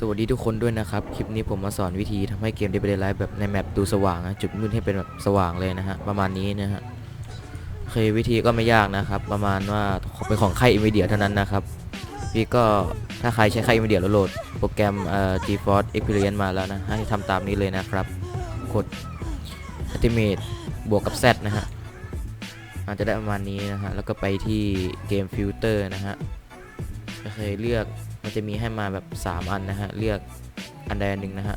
สวัสดีทุกคนด้วยนะครับ คลิปนี้ผมมาสอนวิธีทำให้เกม Dead by Daylight แบบในแมปดูสว่างนะจุดมืดให้เป็นแบบสว่างเลยนะฮะ ประมาณนี้นะฮะเควิธีก็ไม่ยากนะครับ ประมาณว่าเป็นของค่าย Nvidia เท่านั้นนะครับ พี่ก็ถ้าใครใช้ค่าย Nvidia แล้วโหลด โปรแกรมเอ่อ GeForce Experience มาแล้วนะ ให้ทำตามนี้เลยนะครับ กด Ultimate บวกกับ Z นะฮะอาจจะได้ประมาณนี้นะฮะ แล้วก็ไปที่เกมฟิลเตอร์นะฮะ ก็เคยเลือกมันจะมีให้มาแบบ 3 อันนะฮะ เลือกอันใดอันหนึ่งนะฮะ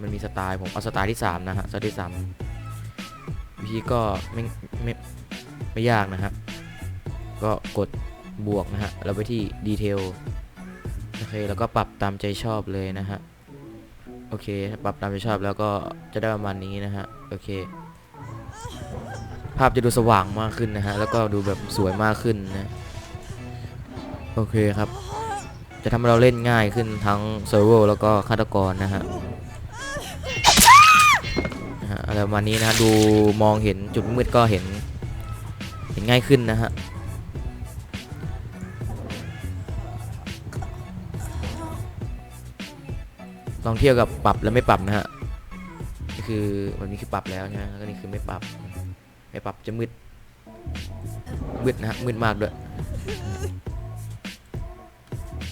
มันมีสไตล์ผมเอาสไตล์ที่ 3 นะฮะ สไตล์ที่ 3 วิธีก็ไม่ไม่ไม่ยากนะฮะ ก็กดบวกนะฮะ แล้วไปที่ดีเทลโอเค แล้วก็ปรับตามใจชอบเลยนะฮะ โอเค ปรับตามใจชอบแล้วก็จะได้ประมาณนี้นะฮะ โอเค ภาพจะดูสว่างมากขึ้นนะฮะ แล้วก็ดูแบบสวยมากขึ้นนะ โอเคครับ จะทำให้เราเล่นง่ายขึ้นทั้งเซิร์ฟเวอร์แล้วก็ฆาตกรนะฮะฮะอะไรประมาณนี้นะฮะดูมองเห็นจุดมืดก็เห็น เห็นง่ายขึ้นนะฮะลองเที่ยบกับปรับและไม่ปรับนะฮะนี่คือวันนี้คือปรับแล้วใช่ไหมแล้วก็นี่คือไม่ปรับ ปรับจะมืด มืดนะฮะมืดมากด้วย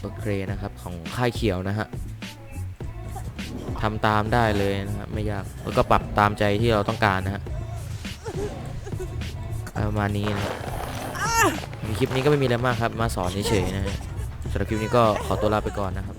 โอเคนะครับของค่ายเขียวนะฮะทำตามได้เลยนะฮะไม่ยาก แล้วก็ปรับตามใจที่เราต้องการนะฮะประมาณนี้นะฮะคลิปนี้ก็ไม่มีอะไรมากครับ มาสอนเฉยๆนะฮะสำหรับคลิปนี้ก็ขอตัวลาไปก่อนนะครับ